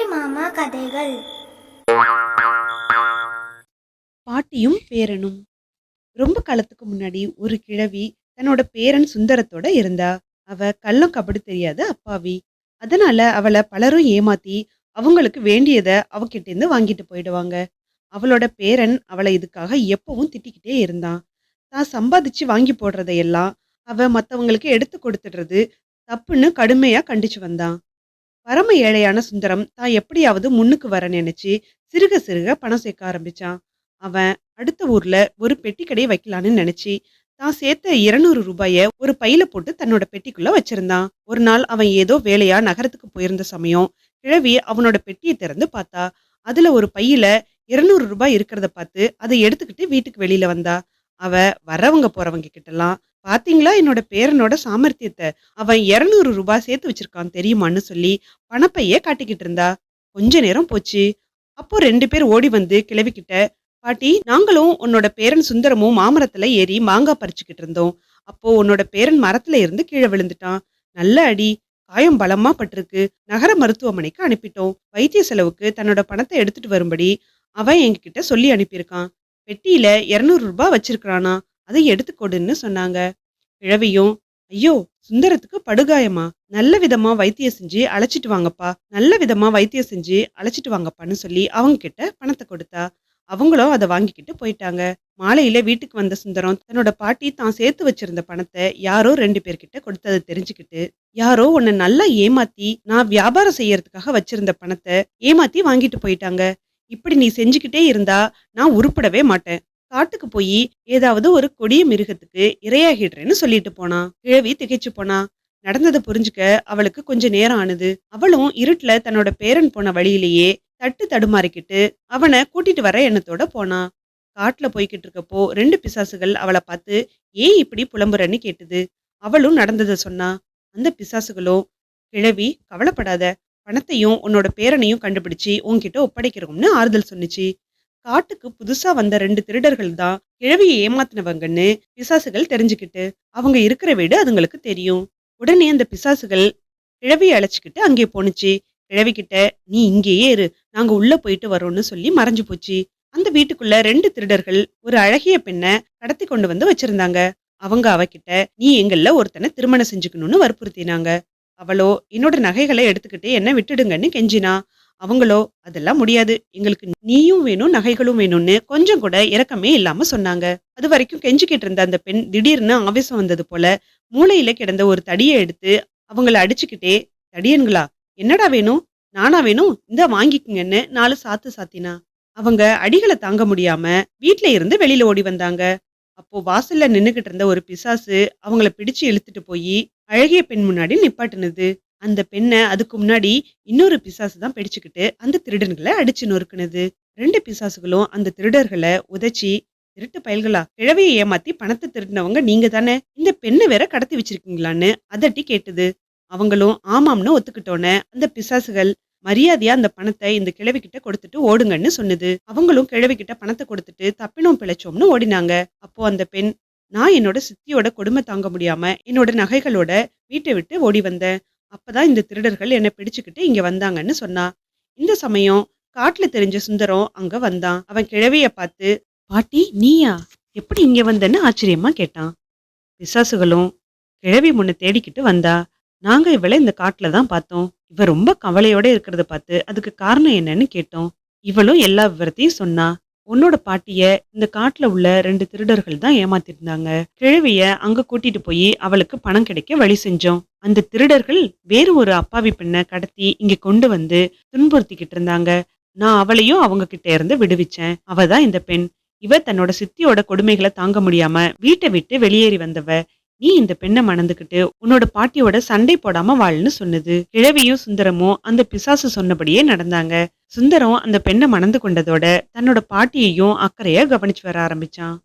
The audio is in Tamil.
அம்புலி மாமா கதைகள். பாட்டியும் பேரனும். ரொம்ப காலத்துக்கு முன்னாடி ஒரு கிழவி தன்னோட பேரன் சுந்தரத்தோட இருந்தா. அவ கள்ளம் கபடு தெரியாத அப்பாவி. அதனால அவளை பலரும் ஏமாத்தி அவங்களுக்கு வேண்டியதை அவகிட்ட இருந்து வாங்கிட்டு போயிடுவாங்க. அவளோட பேரன் அவளை இதுக்காக எப்பவும் திட்டிக்கிட்டே இருந்தான். தான் சம்பாதிச்சு வாங்கி போடுறதையெல்லாம் அவ மத்தவங்களுக்கு எடுத்து கொடுத்துடுறது தப்புன்னு கடுமையா கண்டிச்சு வந்தான். பரம ஏழையான சுந்தரம் தான் எப்படியாவது முன்னுக்கு வர நினைச்சு சிறுக சிறுக பணம் சேர்க்க ஆரம்பிச்சான். அவன் அடுத்த ஊர்ல ஒரு பெட்டி கடை வைக்கலான்னு நினைச்சு தான் சேர்த்த இருநூறு ரூபாய ஒரு பையில போட்டு தன்னோட பெட்டிக்குள்ள வச்சிருந்தான். ஒரு நாள் அவன் ஏதோ வேலையா நகரத்துக்கு போயிருந்த சமயம் கிழவி அவனோட பெட்டியை திறந்து பார்த்தா அதுல ஒரு பையில இருநூறு ரூபாய் இருக்கிறத பார்த்து அதை எடுத்துக்கிட்டு வீட்டுக்கு வெளியில வந்தா. அவ வரவங்க போறவங்க கிட்டலாம் பாத்தீங்களா? என்னோட பேரனோட சாமர்த்தியத்தை. அவன் இருநூறு ரூபாய் சேர்த்து வச்சிருக்கான் தெரியுமான்னு சொல்லி பணப்பையே காட்டிக்கிட்டு இருந்தா. கொஞ்ச நேரம் போச்சு. அப்போ ரெண்டு பேர் ஓடி வந்து கிழவி பாட்டி நாங்களும் உன்னோட பேரன் சுந்தரமும் மாமரத்துல ஏறி மாங்காய் பறிச்சுக்கிட்டு இருந்தோம். அப்போ உன்னோட பேரன் மரத்துல இருந்து கீழே விழுந்துட்டான். நல்ல அடி. காயம் பலமா பட்டிருக்கு. நகர மருத்துவமனைக்கு அனுப்பிட்டோம். வைத்திய செலவுக்கு தன்னோட பணத்தை எடுத்துட்டு வரும்படி அவன் எங்ககிட்ட சொல்லி அனுப்பியிருக்கான். பெட்டியில இருநூறு ரூபாய் வச்சிருக்கிறானா? அதை எடுத்துக்கொடுன்னு சொன்னாங்க. கிழவியும் ஐயோ சுந்தரத்துக்கு படுகாயமா? நல்ல விதமா வைத்தியம் செஞ்சு அழைச்சிட்டு வாங்கப்பா. நல்ல விதமா வைத்தியம் செஞ்சு அழைச்சிட்டு வாங்கப்பான்னு சொல்லி அவங்க கிட்ட பணத்தை கொடுத்தா. அவங்களும் அதை வாங்கிக்கிட்டு போயிட்டாங்க. மாலையில வீட்டுக்கு வந்த சுந்தரம் தன்னோட பாட்டி தான் சேர்த்து வச்சிருந்த பணத்தை யாரோ ரெண்டு பேர்கிட்ட கொடுத்ததை தெரிஞ்சுக்கிட்டு யாரோ உன்னை நல்லா ஏமாத்தி நான் வியாபாரம் செய்யறதுக்காக வச்சிருந்த பணத்தை ஏமாத்தி வாங்கிட்டு போயிட்டாங்க. இப்படி நீ செஞ்சுக்கிட்டே இருந்தா நான் உருப்படவே மாட்டேன். காட்டுக்கு போய் ஏதாவது ஒரு கொடிய மிருகத்துக்கு இரையாகிடுறேன்னு சொல்லிட்டு போனா. கிழவி திகைச்சு போனா. நடந்ததை புரிஞ்சுக்க அவளுக்கு கொஞ்ச நேரம் ஆனது. அவளும் இருட்டுல தன்னோட பேரன் போன வழியிலேயே தட்டு தடுமாறிக்கிட்டு அவனை கூட்டிட்டு வர எண்ணத்தோட போனா. காட்டுல போய்கிட்டு இருக்கப்போ ரெண்டு பிசாசுகள் அவளை பார்த்து ஏன் இப்படி புலம்புறன்னு கேட்டுது? அவளும் நடந்ததை சொன்னா. அந்த பிசாசுகளும் கிழவி கவலைப்படாத. பணத்தையும் உன்னோட பேரனையும் கண்டுபிடிச்சு உன்கிட்ட ஒப்படைக்கிறோம்னு ஆறுதல் சொன்னிச்சு. காட்டுக்கு புதுசா வந்த ரெண்டு திருடர்கள் தான் கிழவியை ஏமாத்தினவங்கன்னு பிசாசுகள் தெரிஞ்சுக்கிட்டு அவங்க இருக்கிற வீடு அதுங்களுக்கு தெரியும். உடனே அந்த பிசாசுகள் கிழவியை அழைச்சிக்கிட்டு அங்கே போணுச்சு. கிழவிக்கிட்ட நீ இங்கேயே இரு. நாங்க உள்ள போயிட்டு வரோம்னு சொல்லி மறைஞ்சு போச்சு. அந்த வீட்டுக்குள்ள ரெண்டு திருடர்கள் ஒரு அழகிய பெண்ணை கடத்தி கொண்டு வந்து வச்சிருந்தாங்க. அவங்க அவகிட்ட நீ எங்கள்ல ஒருத்தனை திருமணம் செஞ்சுக்கணும்னு வற்புறுத்தினாங்க. அவளோ என்னோட நகைகளை எடுத்துக்கிட்டு என்ன விட்டுடுங்கன்னு கெஞ்சினா. அவங்களோ அதெல்லாம் முடியாது. எங்களுக்கு நீயும் வேணும் நகைகளும் வேணும்னு கொஞ்சம் கூட இறக்கமே இல்லாம சொன்னாங்க. அது வரைக்கும் கெஞ்சிக்கிட்டு இருந்த அந்த பெண் திடீர்னு ஆவேசம் வந்தது போல மூளையில கிடந்த ஒரு தடியை எடுத்து அவங்கள அடிச்சுக்கிட்டே தடியன்களா என்னடா வேணும்? நானா வேணும்? இந்த வாங்கிக்குங்கன்னு நாலு சாத்து சாத்தினா. அவங்க அடிகளை தாங்க முடியாம வீட்ல இருந்து வெளியில ஓடி வந்தாங்க. அப்போ வாசல்ல நின்னுகிட்டு இருந்த ஒரு பிசாசு அவங்கள பிடிச்சு இழுத்துட்டு போய் அழகிய பெண் முன்னாடி நிப்பாட்டுனது. அந்த பெண்ணை அதுக்கு முன்னாடி இன்னொரு பிசாசு தான் பிடிச்சுக்கிட்டு அந்த திருடன்களை அடிச்சு நொறுக்குனது. ரெண்டு பிசாசுகளும் அந்த திருடர்களை உதைச்சி திருட்டு பயல்களா கிழவையை ஏமாத்தி பணத்தை திருடினவங்க நீங்க தானே? இந்த பெண்ணை வேற கடத்தி வச்சிருக்கீங்களான்னு அதட்டி கேட்டுது. அவங்களும் ஆமாம்னு ஒத்துக்கிட்டோன்னே அந்த பிசாசுகள் மரியாதையா அந்த பணத்தை இந்த கிழவி கிட்ட கொடுத்துட்டு ஓடுங்கன்னு சொன்னது. அவங்களும் கிழவி கிட்ட பணத்தை கொடுத்துட்டு தப்பினோம் பிழைச்சோம்னு ஓடினாங்க. அப்போ அந்த பெண் நான் என்னோட சித்தியோட கொடுமை தாங்க முடியாம என்னோட நகைகளோட வீட்டை விட்டு ஓடி வந்தேன். அப்பதான் இந்த திருடர்கள் என்னை பிடிச்சுக்கிட்டு இங்க வந்தாங்கன்னு சொன்னா. இந்த சமயம் காட்டுல தெரிஞ்ச சுந்தரம் அங்க வந்தான். அவன் கிழவிய பார்த்து பாட்டி நீயா? எப்படி இங்க வந்தன்னு ஆச்சரியமா கேட்டான். பிசாசுகளும் கிழவி முன்ன தேடிக்கிட்டு வந்தா. நாங்க இவளை இந்த காட்டுல தான் பார்த்தோம். இவ ரொம்ப கவலையோட இருக்கிறத பார்த்து அதுக்கு காரணம் என்னன்னு கேட்டோம். இவளும் எல்லா விவரத்தையும் சொன்னா. உன்னோட பாட்டிய இந்த காட்டுல உள்ள ரெண்டு திருடர்கள் தான் ஏமாத்திருந்தாங்க. கிழவிய அங்க கூட்டிட்டு போய் அவளுக்கு பணம் கிடைக்க வழி செஞ்சோம். அந்த திருடர்கள் வேறு ஒரு அப்பாவி பெண்ணை கடத்தி இங்க கொண்டு வந்து துன்புறுத்திக்கிட்டு இருந்தாங்க. நான் அவளையும் அவங்க கிட்ட இருந்து விடுவிச்சேன். அவ தான் இந்த பெண். இவ தன்னோட சித்தியோட கொடுமைகளை தாங்க முடியாம வீட்டை விட்டு வெளியேறி வந்தவ. நீ இந்த பெண்ணை மணந்துக்கிட்டு உன்னோட பாட்டியோட சண்டை போடாம வாழ்னு சொன்னது. கிழவியும் சுந்தரமும் அந்த பிசாசு சொன்னபடியே நடந்தாங்க. சுந்தரம் அந்த பெண்ணை மணந்து கொண்டதோட தன்னோட பாட்டியையும் அக்கறையா கவனிச்சு வர ஆரம்பிச்சான்.